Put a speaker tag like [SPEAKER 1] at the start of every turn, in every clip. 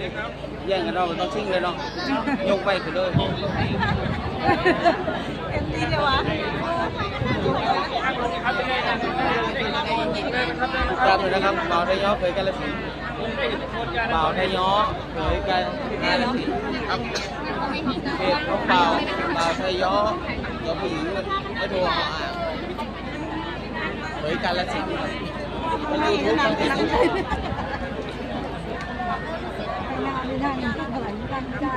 [SPEAKER 1] เราต้องชิงเลยเนาะยกไปไปเลย
[SPEAKER 2] เอ็มดีเลยวะ
[SPEAKER 1] ตามเลยนะครับบ่าวไทยย้อเผยกาลสินธุ์บ่าวไทยย้อเผยกาลสินธุ์ครับเพจของบ่าวบ่าวไทยย้อยอผู้หญิงไม่โทรมาอ่านเผยกาลสินธุ์มันยูทูบทางเฟ ซบุ๊ก
[SPEAKER 2] ไม่ได้ไม่ได้เท่าไหร่ไม่ได้ไม่ได้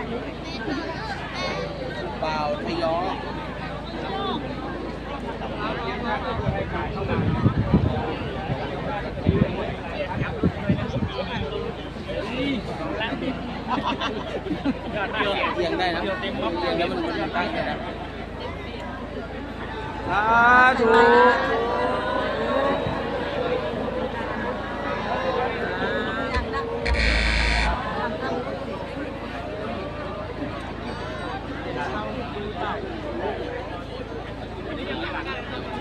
[SPEAKER 1] บ่าวไทยย้อเอียงได้นะเอียงแล้วมันมันตั้งได้นะสาธุ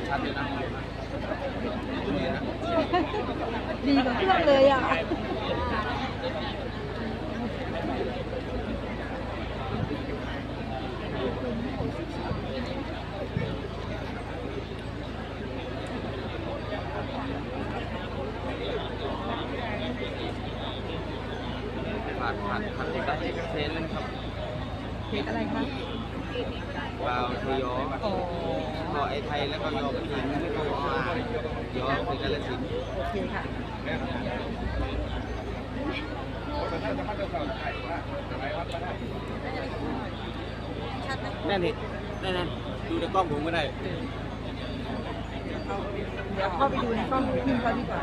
[SPEAKER 1] ชัดเลยนะ
[SPEAKER 2] ดีกว่าเครื่องเลยอะ
[SPEAKER 1] ผ่านผ่านผ่านได้เทรนเลยครับ
[SPEAKER 2] เพจอะไรคะ
[SPEAKER 1] วาวทยอ
[SPEAKER 2] อ๋อ
[SPEAKER 1] พอไอไทยแล้วก็ยอผู้หญิงไม่ต้องอ่านยอคือกาลสินธุ์
[SPEAKER 2] โอเคค่ะ
[SPEAKER 1] นั่นนี่นั่นนั่นดูในกล้องผมก็ได้
[SPEAKER 2] เดี๋ยวเข้าไปดูในกล้องพี่เขาดีกว่า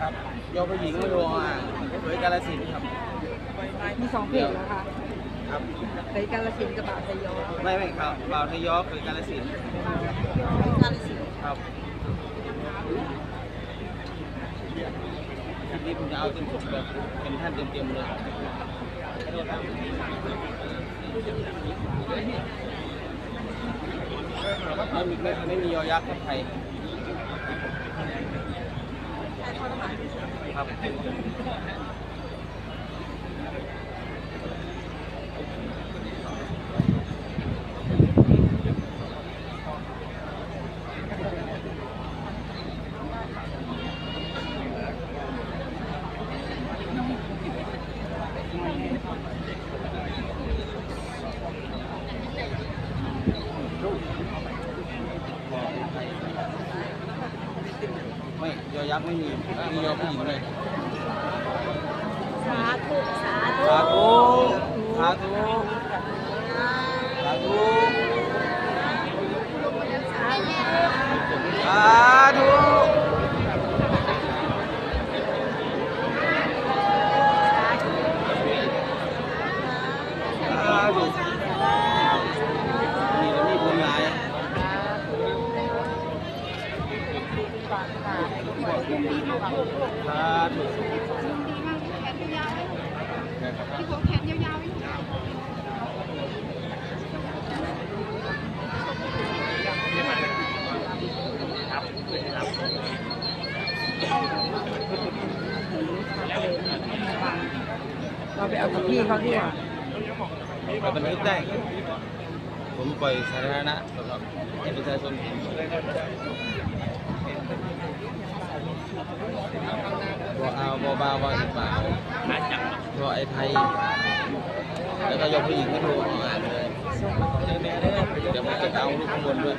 [SPEAKER 1] ครับยอผู้หญิงไม่ต้องอ่านเผยกาลสินธุ์ครับ
[SPEAKER 2] มีสองเพจเหรอคะ
[SPEAKER 1] ครับ
[SPEAKER 2] เพจกาลสินธุ์กับบาทยอ
[SPEAKER 1] ไม่ไม่ครับวาวทยอคือกาลสินธุ์
[SPEAKER 2] กาลสินธุ์
[SPEAKER 1] ครับ นี่ผมจะเอาเต็มแบบเป็นท่านเต็มๆเลยไม่มีไม่ไม่มียอยักษ์ครับไทยครับ ไม่ ยอยักษ์ไม่มีมียอผู้หญิงเลย
[SPEAKER 2] สาธุสาธุ
[SPEAKER 1] สาธุสาธุสาธุสาธุสาธุนี่แล้วมีบุญหลายสาธุ
[SPEAKER 2] เราไปเอากับพี่เขาดีกว่า
[SPEAKER 1] ไปบันทึกได้ ผมปล่อยสาธารณะสำหรับให้ประชาชนเห็นบอเอาบอบาบอสิบบาทบอไอไทย แล้วก็ยกผู้หญิงให้ดูอ่านเลยเดี๋ยวผมจะเอารูปข้างบนด้วย